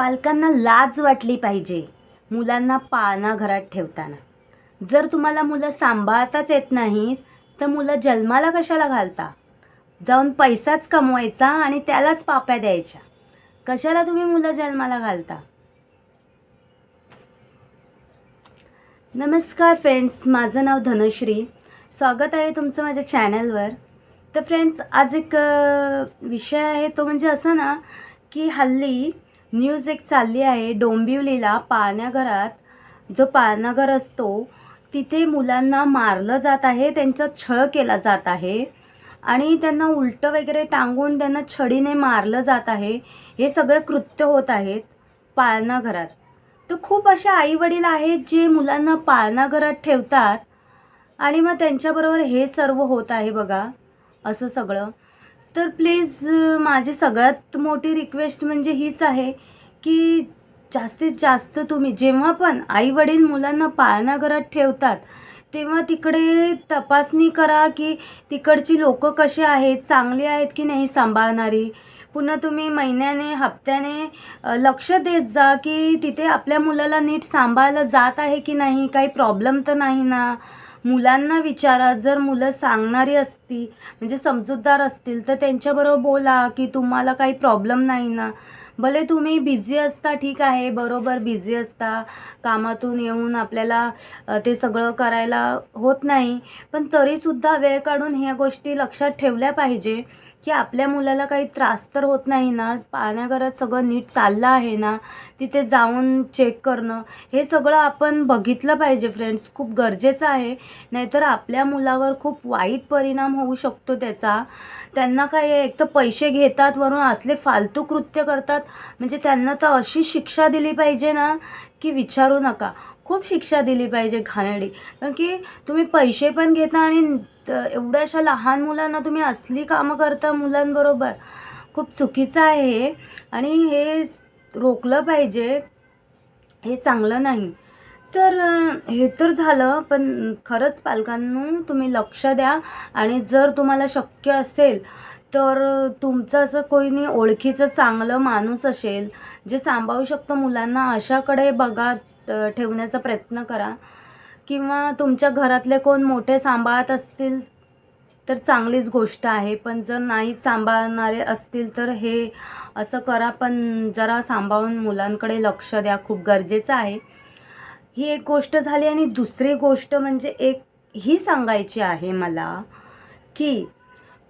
पालकांना लाज वाटली पाहिजे मुलांना पाळणा घरात ठेवताना. जर तुम्हाला मुलं सांभाळताच येत नाहीत तर मुलं जन्माला कशाला घालता? जाऊन पैसाच कमवायचा आणि त्यालाच पाप्या द्यायच्या. कशाला तुम्ही मुलं जन्माला घालता? नमस्कार फ्रेंड्स माझं नाव धनश्री. स्वागत आहे तुमचं माझ्या चॅनलवर तर फ्रेंड्स आज एक विषय आहे तो म्हणजे असं ना की हल्ली न्यूज एक चालली आहे डोंबिवलीला. पाळण्याघरात जो पाळणाघर असतो तिथे मुलांना मारलं जात आहे त्यांचा छळ केला जात आहे. आणि त्यांना उलटं वगैरे टांगून त्यांना छडीने मारलं जात आहे. हे सगळे कृत्य होत आहेत पाळणाघरात तर खूप असे आईवडील आहेत जे मुलांना पाळणाघरात ठेवतात आणि मग त्यांच्याबरोबर हे सर्व होत आहे बघा असं सगळं. तर प्लीज माझी सगळ्यात मोठी रिक्वेस्ट म्हणजे हीच आहे की जास्तीत जास्त तुम्ही जेव्हा पण आईवडील मुलांना पाळणाघरात ठेवतात तेव्हा तिकडे तपासणी करा की तिकडची लोक कशी आहेत चांगली आहेत की नाही सांभाळणारी. पुन्हा तुम्ही महिन्याने हप्त्याने लक्ष देत जा की तिथे आपल्या मुलाला नीट सांभाळलं जात आहे की नाही काही प्रॉब्लेम तर नाही ना. मुलांना विचारा जर मुलं सांगणारी असती म्हणजे समजूतदार असतील तर त्यांच्याबरोबर बोला की तुम्हाला काही प्रॉब्लेम नाही ना. भले तुम्ही बिझी असता ठीक आहे बरोबर बिझी असता कामातून येऊन आपल्याला ते सगळं करायला होत नाही. पण तरीसुद्धा वेळ काढून ह्या गोष्टी लक्षात ठेवल्या पाहिजे. की आपल्या मुलाला काही त्रास तर होत नाही ना पाण्याघरात सगळं नीट चाललं आहे ना तिथे जाऊन चेक करणं हे सगळं आपण बघितलं पाहिजे फ्रेंड्स खूप गरजेचं आहे. नाहीतर आपल्या मुलावर खूप वाईट परिणाम होऊ शकतो त्याचा. त्यांना काय एक तर पैसे घेतात वरून असले फालतू कृत्य करतात. म्हणजे त्यांना तर अशी शिक्षा दिली पाहिजे ना की विचारू नका. खूप शिक्षा दिली पाहिजे घाणेरडी. कारण की तुम्ही पैसे पण घेता आणि एवढ्याशा लहान मुलांना तुम्ही असली कामं करता मुलांबरोबर. खूप चुकीचं आहे हे. आणि हे रोखलं पाहिजे हे चांगलं नाही. तर हे तर झालं पण खरंच पालकांनो तुम्ही लक्ष द्या. आणि जर तुम्हाला शक्य असेल तर तुमचं असं कोणी ओळखीचं चांगलं माणूस असेल जे सांभाळू शकतो मुलांना अशाकडे बघा. ठेवण्याचा प्रयत्न करा. किंवा तुमच्या घरातले कोण मोठे सांभाळत असतील तर चांगलीच गोष्ट आहे. पण जर नाही सांभाळणारे असतील तर हे असं करा. पण जरा सांभाळून मुलांकडे लक्ष द्या. खूप गरजेचं आहे. ही एक गोष्ट झाली आणि दुसरी गोष्ट म्हणजे एक ही सांगायची आहे मला की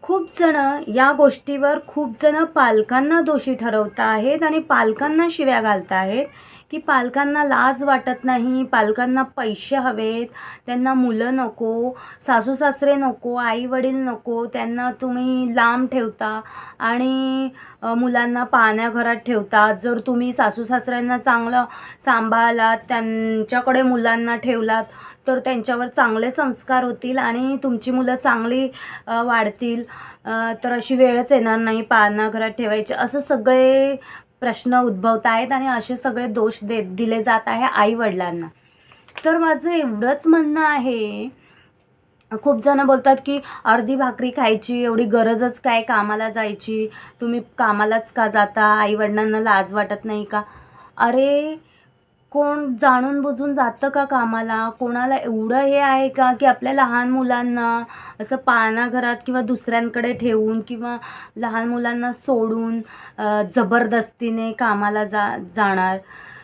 खूप जणं या गोष्टीवर खूप जणं पालकांना दोषी ठरवत आहेत आणि पालकांना शिव्या घालत आहेत. की पालकांना लाज वाटत नाही पालकांना पैसे हवेत त्यांना मुलं नको सासू सासरे नको आई वडील नको त्यांना तुम्ही लांब ठेवता आणि मुलांना मुलांना पाण्याघरात ठेवतात जर तुम्ही सासू सासऱ्यांना चांगलं सांभाळलात त्यांच्याकडे मुलांना ठेवलात तर त्यांच्यावर चांगले संस्कार होतील आणि तुमची मुलं चांगली वाढतील. तर अशी वेळच येणार नाही पाळणाघरात ठेवायचे. असं सगळे प्रश्न उद्भवत आहेत आणि असे सगळे दोष दे दिले जात आहे आई वडिलांना तर माझं एवढंच म्हणणं आहे खूप जण बोलतात की अर्धी भाकरी खायची एवढी गरजच काय कामाला जायची तुम्ही कामालाच का जाता आईवडिलांना लाज वाटत नाही का? अरे कोण जाणून बुजून जातं का कामाला? कोणाला एवढं हे आहे का की आपल्या लहान मुलांना असं पाळणाघरात किंवा दुसऱ्यांकडे ठेवून किंवा लहान मुलांना सोडून जबरदस्तीने कामाला जा जाणार?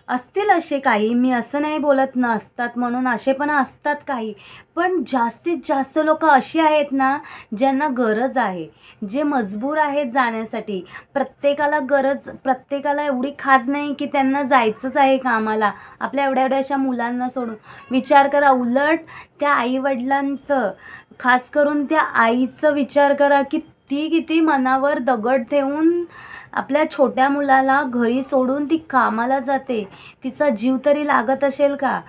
असतील असे काही. मी असं नाही बोलत नसतात म्हणून असे पण असतात काही. पण जास्तीत जास्त लोक अशी आहेत ना ज्यांना गरज आहे. जे मजबूर आहेत जाण्यासाठी. प्रत्येकाला गरज प्रत्येकाला एवढी खाज नाही की त्यांना जायचंच आहे कामाला. आपल्या एवढ्या एवढ्याशा मुलांना सोडून. विचार करा उलट त्या आईवडिलांचं. खास करून त्या आईचं विचार करा की ती किती मनावर दगड ठेवून आपल्या छोट्या मुलाला घरी सोडून ती कामाला जाते. तिचा जीव तरी लागत असेल का?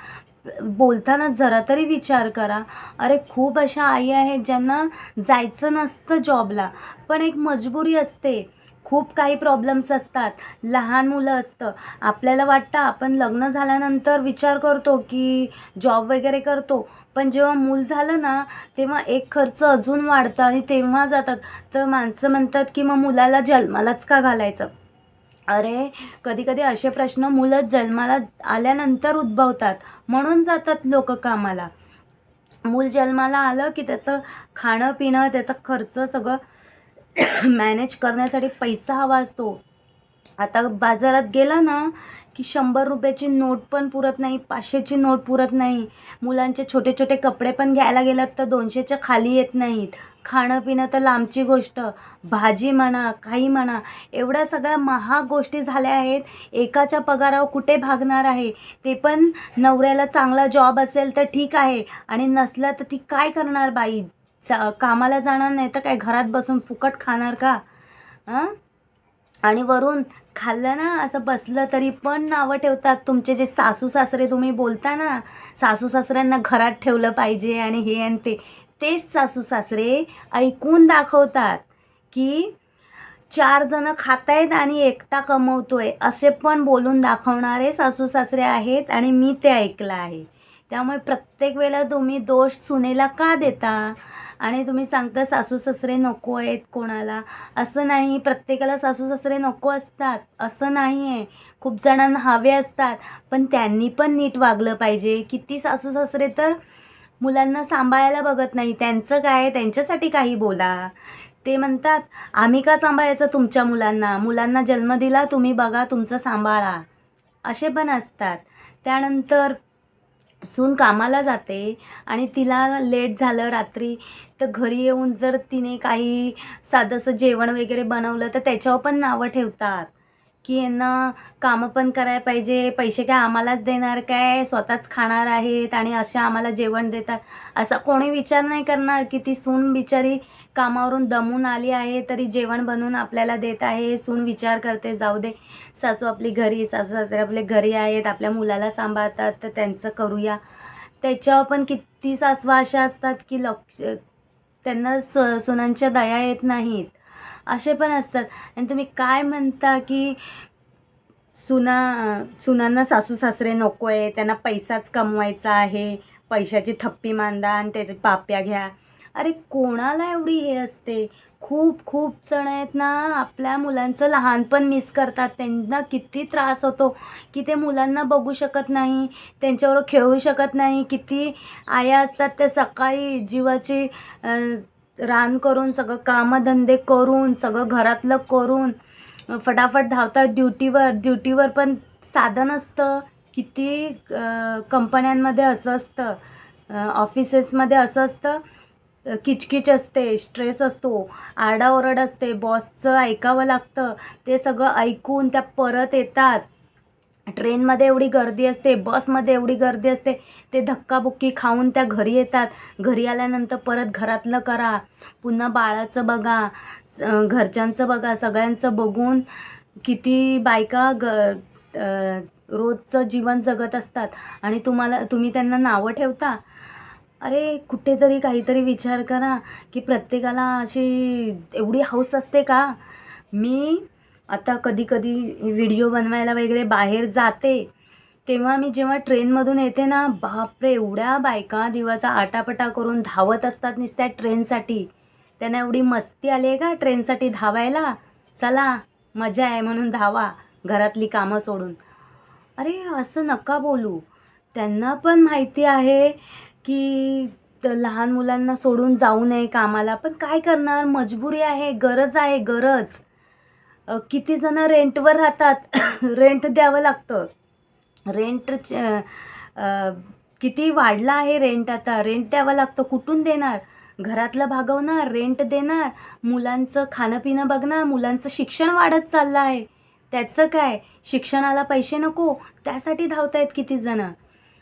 बोलताना जरा तरी विचार करा. अरे खूप अशा आई आहेत ज्यांना जायचं नसतं जॉबला पण एक मजबुरी असते. खूप काही प्रॉब्लेम्स असतात. लहान मुलं असतं. आपल्याला वाटतं आपण लग्न झाल्यानंतर विचार करतो की जॉब वगैरे करतो पण जेव्हा मूल झालं ना तेव्हा एक खर्च अजून वाढतं आणि तेव्हा जातात. तर माणसं म्हणतात की मग मुलाला जन्मालाच का घालायचं? अरे कधीकधी असे प्रश्न मुलं जन्माला आल्यानंतर उद्भवतात. म्हणून जातात लोक कामाला. मूल जन्माला आलं की त्याचं खाणं पिणं त्याचा खर्च सगळं मॅनेज करण्यासाठी पैसा हवा असतो. आता बाजारात गेला ना की शंभर रुपयाची नोट पण पुरत नाही पाचशेची नोट पुरत नाही. मुलांचे छोटे छोटे कपडे पण घ्यायला गेलात तर दोनशेच्या खाली येत नाहीत. खाणं पिणं तर लांबची गोष्ट. भाजी म्हणा काही म्हणा एवढ्या सगळ्या महाग गोष्टी झाल्या आहेत. एकाच्या पगारावर कुठे भागणार आहे? ते पण नवऱ्याला चांगला जॉब असेल तर ठीक आहे. आणि नसला तर ती काय करणार बाई? चा कामाला जाणार नाही तर काय घरात बसून फुकट खाणार का? हां आणि वरून खाल्लं ना? असं बसलं तरी पण नावं ठेवतात तुमचे जे सासू सासरे तुम्ही बोलता ना? सासू सासऱ्यांना घरात ठेवलं पाहिजे आणि हे आणि ते. तेच सासू सासरे ऐकून दाखवतात की चार जणं आहेत आणि एकटा कमवतोय असे पण बोलून दाखवणारे सासू सासरे आहेत आणि मी ते ऐकलं आहे. त्यामुळे प्रत्येक वेळेला तुम्ही दोष सुनेला का देता? आणि तुम्ही सांगता सासू सासरे नको आहेत कोणाला. असं नाही प्रत्येकाला सासू सासरे नको असतात. असं नाही आहे खूप जणांना हवे असतात. पण त्यांनी पण नीट वागलं पाहिजे. किती सासू सासरे तर मुलांना सांभाळायला बघत नाही. त्यांचं काय त्यांच्यासाठी काही बोला. ते म्हणतात आम्ही का सांभाळायचं तुमच्या मुलांना? मुलांना जन्म दिला तुम्ही बघा तुमचं सांभाळा. असे पण असतात. त्यानंतर सून कामाला जाते आणि तिला लेट झालं रात्री तर घरी येऊन जर तिने काही साधंसं जेवण वगैरे बनवलं तर त्याच्यावर पण नावं ठेवतात. की यांना कामं पण करायला पाहिजे पैसे काय आम्हालाच देणार काय? स्वतःच खाणार आहेत आणि अशा आम्हाला जेवण देतात. असा कोणी विचार नाही करणार की ती सून बिचारी कामावरून दमून आली आहे तरी जेवण बनवून आपल्याला देत आहे. सून विचार करते जाऊ दे. सासू आपली घरी सासू सासरे आपले घरी आहेत आपल्या मुलाला सांभाळतात तर त्यांचं करूया. त्याच्यावर पण किती सासवा अशा असतात की लक्ष त्यांना स सुनांच्या दया येत नाहीत. असे पण असतात. आणि तुम्ही काय म्हणता की सुना सुनांना सासू सासरे नको आहे त्यांना पैसाच कमवायचा आहे पैशाची थप्पी मांदा आणि त्याचे पाप्या घ्या. अरे कोणाला एवढी हे असते? खूप खूप जण आहेत ना आपल्या मुलांचं लहानपण मिस करतात. त्यांना किती त्रास होतो की ते मुलांना बघू शकत नाही त्यांच्यावर खेळू शकत नाही. किती आया असतात त्या सकाळी जीवाची रान करून सगळं कामधंदे करून सगळं घरातलं करून फटाफट धावतात ड्युटीवर. ड्युटीवर पण साधन असतं. किती कंपन्यांमध्ये असं असतं ऑफिसेसमध्ये असं असतं किचकिच असते स्ट्रेस असतो आरडाओरड असते बॉसचं ऐकावं लागतं ते सगळं ऐकून त्या परत येतात. ट्रेनमध्ये एवढी गर्दी असते बसमध्ये एवढी गर्दी असते ते धक्काबुक्की खाऊन त्या घरी येतात. घरी आल्यानंतर परत घरातलं करा पुन्हा बाळाचं बघा घरच्यांचं बघा सगळ्यांचं बघून किती बायका ग रोजचं जीवन जगत असतात. आणि तुम्हाला तुम्ही त्यांना नावं ठेवता? अरे कुठेतरी काहीतरी विचार करा की प्रत्येकाला अशी एवढी हौस असते का? मी आता कधी कधी व्हिडिओ बनवायला वगैरे बाहेर जाते तेव्हा मी जेव्हा ट्रेनमधून येते ना बापरे एवढ्या बायका दिवाचा आटापटा करून धावत असतात नुसत्या ट्रेनसाठी. त्यांना एवढी मस्ती आली आहे का ट्रेनसाठी धावायला? चला मजा आहे म्हणून धावा घरातली कामं सोडून. अरे असं नका बोलू. त्यांना पण माहिती आहे की लहान मुलांना सोडून जाऊ नये कामाला पण काय करणार? मजबुरी आहे गरज आहे गरज. किती जण रेंटवर राहतात रेंट द्यावं लागतं. रेंट किती वाढला आहे रेंट आता? रेंट द्यावं लागतं कुठून देणार? घरातलं भागवणार रेंट देणार? मुलांचं खाणं पिणं बघणार मुलांचं शिक्षण वाढत चाललं आहे. त्याचं काय? शिक्षणाला पैसे नको त्यासाठी धावतायत किती जणं?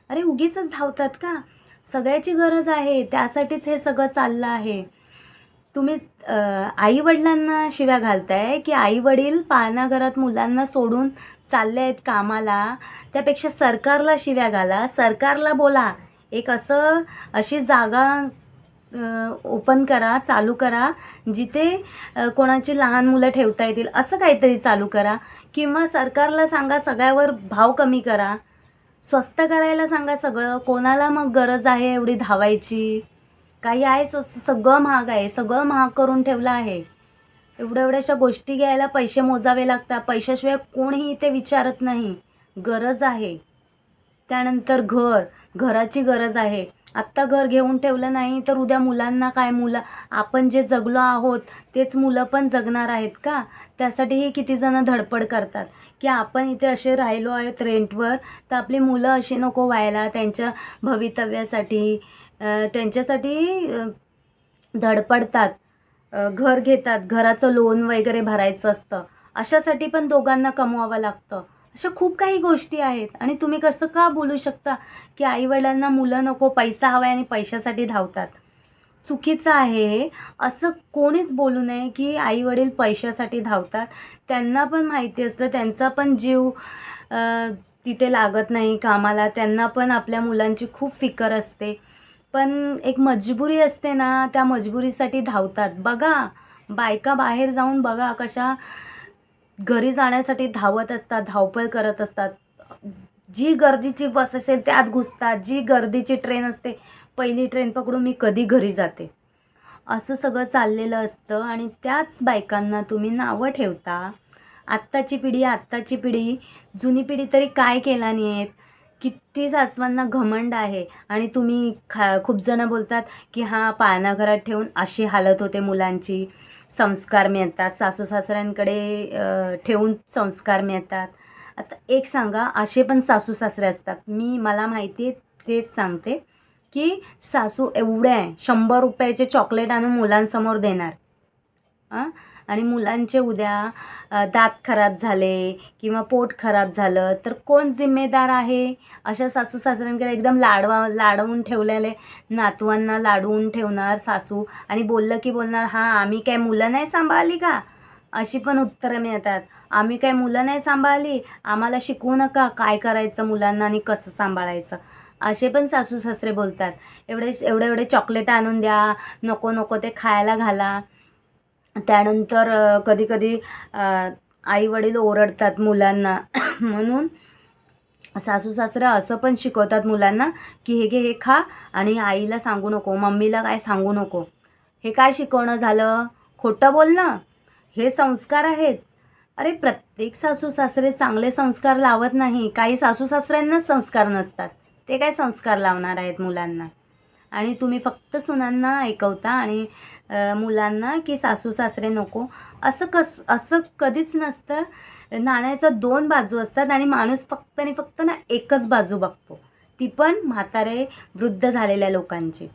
अरे उगीच धावतात का? सगळ्याची गरज आहे त्यासाठीच हे सगळं चाललं आहे. तुम्ही आई वडिलांना शिव्या घालताय की आई वडील पाळणाघरात मुलांना सोडून चालले आहेत कामाला त्यापेक्षा सरकारला शिव्या घाला. सरकारला बोला. एक असं अशी जागा ओपन करा चालू करा जिथे कोणाची लहान मुलं ठेवता येतील असं काहीतरी चालू करा. किंवा सरकारला सांगा सगळ्यावर भाव कमी करा. स्वस्त करायला सांगा सगळं. कोणाला मग गरज आहे एवढी धावायची? काही आहे स्वस्त सगळं महाग आहे सगळं महाग करून ठेवलं आहे. एवढ्या एवढ्याशा गोष्टी घ्यायला पैसे मोजावे लागतात. पैशाशिवाय कोणीही इथे विचारत नाही. गरज आहे. त्यानंतर घर. घराची गरज आहे. आत्ता घर घेऊन ठेवलं नाही तर उद्या मुलांना काय मुलं आपण जे जगलो आहोत तेच मुलं पण जगणार आहेत का? त्यासाठीही कितीजणं धडपड करतात. की आपण इथे असे राहिलो आहेत रेंटवर तर आपली मुलं अशी नको व्हायला त्यांच्या भवितव्यासाठी. त्यांच्यासाठी धडपडतात घर घेतात घराचं लोन वगैरे भरायचं असतं. अशासाठी पण दोघांना कमवावं लागतं. अशा खूप काही गोष्टी आहेत. आणि तुम्ही कसं का बोलू शकता की आईवडिलांना मुलं नको पैसा हवा आणि पैशासाठी धावतात? चुकीचं आहे हे. असं कोणीच बोलू नये की आईवडील पैशासाठी धावतात. त्यांना पण माहिती असतं त्यांचा पण जीव तिथे लागत नाही कामाला. त्यांना पण आपल्या मुलांची खूप फिकर असते. पण एक मजबुरी असते ना त्या मजबुरीसाठी धावतात. बघा बायका बाहेर जाऊन बघा कशा घरी जाण्यासाठी धावत असतात धावपळ करत असतात. जी गर्दीची बस असेल त्यात घुसतात जी गर्दीची ट्रेन असते पहिली ट्रेन पकडून मी कधी घरी जाते. असं सगळं चाललेलं असतं आणि त्याच बायकांना तुम्ही नावं ठेवता. आत्ताची पिढी आत्ताची पिढी जुनी पिढी तरी काय केला नाही आहेत किती सासवांना घमंड आहे. आणि तुम्ही खा खूप जणं बोलतात की हां पाळणाघरात ठेवून अशी हालत होते मुलांची. संस्कार मिळतात. सासू सासऱ्यांकडे ठेवून संस्कार मिळतात. आता एक सांगा असे पण सासू सासरे असतात. मी मला माहिती आहे तेच सांगते की सासू एवढे आहे. शंभर रुपयाचे चॉकलेट आणून मुलांसमोर देणार. हां आणि मुलांचे उद्या दात खराब झाले किंवा पोट खराब झालं तर कोण जिम्मेदार आहे? अशा सासू सासऱ्यांकडे एकदम लाडवा लाडवून ठेवलेले नातवांना लाडवून ठेवणार सासू आणि बोललं की बोलणार हां आम्ही काय मुलं नाही सांभाळली का? अशी पण उत्तरं मिळतात. आम्ही काय मुलं नाही सांभाळली? आम्हाला शिकवू नका काय करायचं मुलांना आणि कसं सांभाळायचं. असे पण सासू सासरे बोलतात. एवढे एवढे एवढे चॉकलेट आणून द्या नको नको ते खायला घाला. त्यानंतर कधीकधी आईवडील ओरडतात मुलांना. म्हणून सासू सासरा असं पण शिकवतात मुलांना की हे घे हे खा आणि आईला सांगू नको मम्मीला काय सांगू नको. हे काय शिकवणं झालं? खोटं बोलणं? हे संस्कार आहेत. अरे प्रत्येक सासू सासरे चांगले संस्कार लावत नाही. काही सासू सासऱ्यांनाच संस्कार नसतात. ते काय संस्कार लावणार आहेत मुलांना? आणि तुम्ही फक्त सुनांना ऐकवता आणि मुलांना की सासू सासरे नको असं कस असं कधीच नसतं. नाण्याच्या दोन बाजू असतात आणि माणूस फक्त आणि फक्त ना एकच बाजू बघतो. ती पण म्हातारे वृद्ध झालेल्या लोकांची.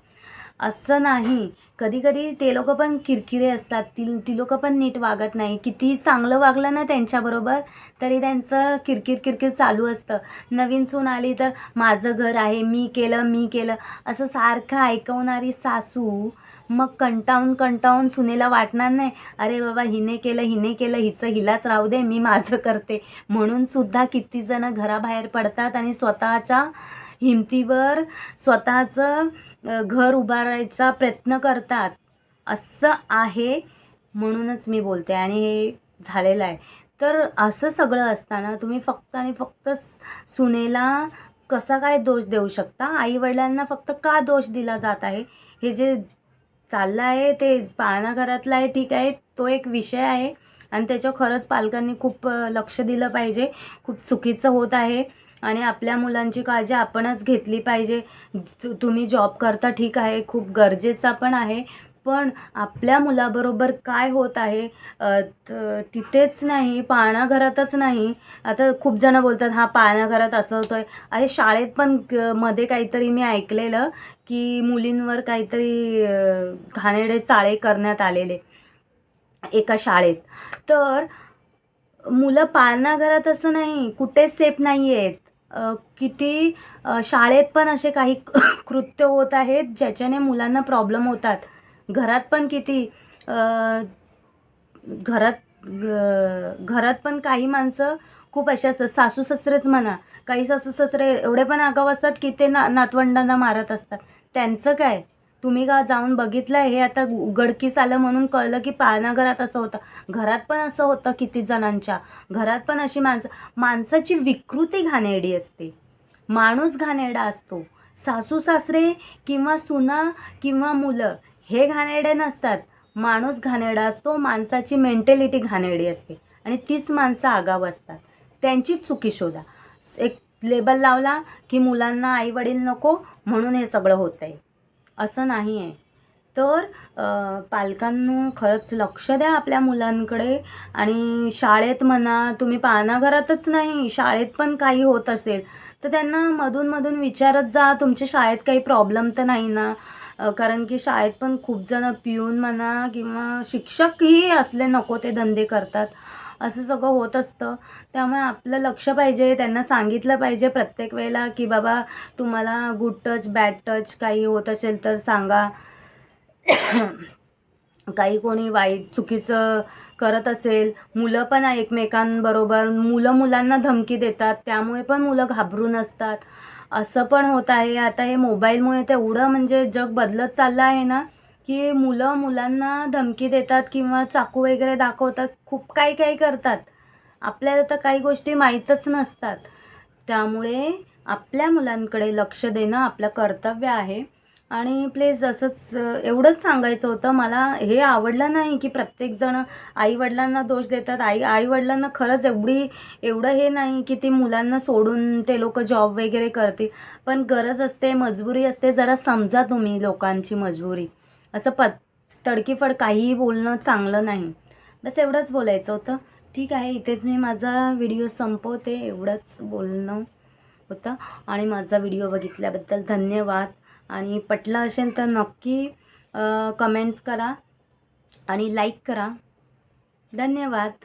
असं नाही. कधी कधी ते लोक पण किरकिरे असतात. ती ती लोक पण नीट वागत नाही. कितीही चांगलं वागलं ना त्यांच्याबरोबर तरी त्यांचं किरकिर किरकिर चालू असतं. नवीन सून आली तर माझं घर आहे मी केलं मी केलं. असं सारखं ऐकवणारी सासू मग कंटाळून कंटाळून सुनेला वाटणार नाही. अरे बाबा हिने केलं हिने केलं हिचं हिलाच राहू दे मी माझं करते. म्हणून सुद्धा कितीजणं घराबाहेर पडतात आणि स्वतःच्या हिमतीवर स्वतःचं घर उभारायचा प्रयत्न करतात. असं आहे म्हणूनच मी बोलते आणि हे झालेलं आहे. तर असं सगळं असताना तुम्ही फक्त आणि फक्त सुनेला कसा काय दोष देऊ शकता? आईवडिलांना फक्त का दोष दिला जात आहे? हे जे चाललं आहे ते पाळणा घरातलं आहे ठीक आहे तो एक विषय आहे. आणि त्याच्यावर खरंच पालकांनी खूप लक्ष दिलं पाहिजे. खूप चुकीचं होत आहे. आणि आपल्या मुलांची काळजी आपणच घेतली पाहिजे. तु- तुम्ही जॉब करता ठीक आहे खूप गरजेचा पण आहे. पण आपल्या मुलाबरोबर काय होत आहे त- तिथेच नाही पाळणाघरातच नाही. आता खूप जणं बोलतात हा पाळणाघरात असं होतं आहे अरे शाळेत पण मध्ये काहीतरी मी ऐकलेलं की मुलींवर काहीतरी घाणेडे चाळे करण्यात आलेले एका शाळेत. तर मुलं पाळणाघरात असं नाही कुठेच सेफ नाही आहेत किती शाळेत पण असे काही कृत्य होत आहेत ज्याच्याने मुलांना प्रॉब्लेम होतात. घरात पण किती घरात ग- घरात पण काही माणसं खूप असे असतात. सासू सासरेच म्हणा काही सासू सासरे एवढे पण आगाव असतात की ते ना नातवंडांना मारत असतात. त्यांचं काय? तुम्ही का जाऊन बघितलं हे आता उघडकीस आलं म्हणून कळलं की पाळणाघरात असं होतं. घरात पण असं होतं किती जणांच्या. घरात पण अशी माणसं माणसाची विकृती घाणेरडी असते. माणूस घाणेरडा असतो. सासू सासरे किंवा सुना किंवा मुलं हे घाणेरडे नसतात. माणूस घाणेरडा असतो माणसाची मेंटॅलिटी घाणेरडी असते. आणि तीच माणसं आगाव असतात. त्यांचीच चुकी शोधा. एक लेबल लावला की मुलांना आईवडील नको म्हणून हे सगळं होतं आहे असं नाही आहे तर पालकांनो खरंच लक्ष द्या आपल्या मुलांकडे आणि शाळेत म्हणा तुम्ही पानाघरातच नाही शाळेत पण काही होत असेल तर त्यांना मधून मधून विचारत जा तुमच्या शाळेत काही प्रॉब्लेम तर नाही ना? कारण की शाळेत पण खूप जण पिऊन म्हणा किंवा शिक्षकही असले नको ते धंदे करतात. असं सगळं होत असतं. त्यामुळे आपलं लक्ष पाहिजे त्यांना सांगितलं पाहिजे प्रत्येक वेळेला की बाबा तुम्हाला गुड टच बॅड टच काही होत असेल तर सांगा. काही कोणी वाईट चुकीचं करत असेल मुलं पण एकमेकांबरोबर मुलं मुलांना धमकी देतात त्यामुळे पण मुलं घाबरून असतात असं पण होत आहे. आता हे मोबाईलमुळे तेवढं म्हणजे जग बदलत चाललं आहे ना की मुलं मुलांना धमकी देतात किंवा चाकू वगैरे दाखवतात खूप काही काही करतात. आपल्याला तर काही गोष्टी माहीतच नसतात. त्यामुळे आपल्या मुलांकडे लक्ष देणं आपलं कर्तव्य आहे. आणि प्लीज असंच एवढंच सांगायचं होतं मला हे आवडलं नाही की प्रत्येकजण आईवडिलांना दोष देतात. आई आईवडिलांना खरंच एवढी एवढं हे नाही की ती मुलांना सोडून ते लोक जॉब वगैरे करतील. पण गरज असते मजबुरी असते जरा समजा तुम्ही लोकांची मजबुरी. असं पत तडकीफड काहीही बोलणं चांगलं नाही. बस एवढंच बोलायचं होतं. ठीक आहे इथेच मी माझा व्हिडिओ संपवते एवढंच बोलणं होतं. आणि माझा व्हिडिओ बघितल्याबद्दल धन्यवाद. आणि पटलं असेल तर नक्की कमेंट्स करा आणि लाईक करा. धन्यवाद.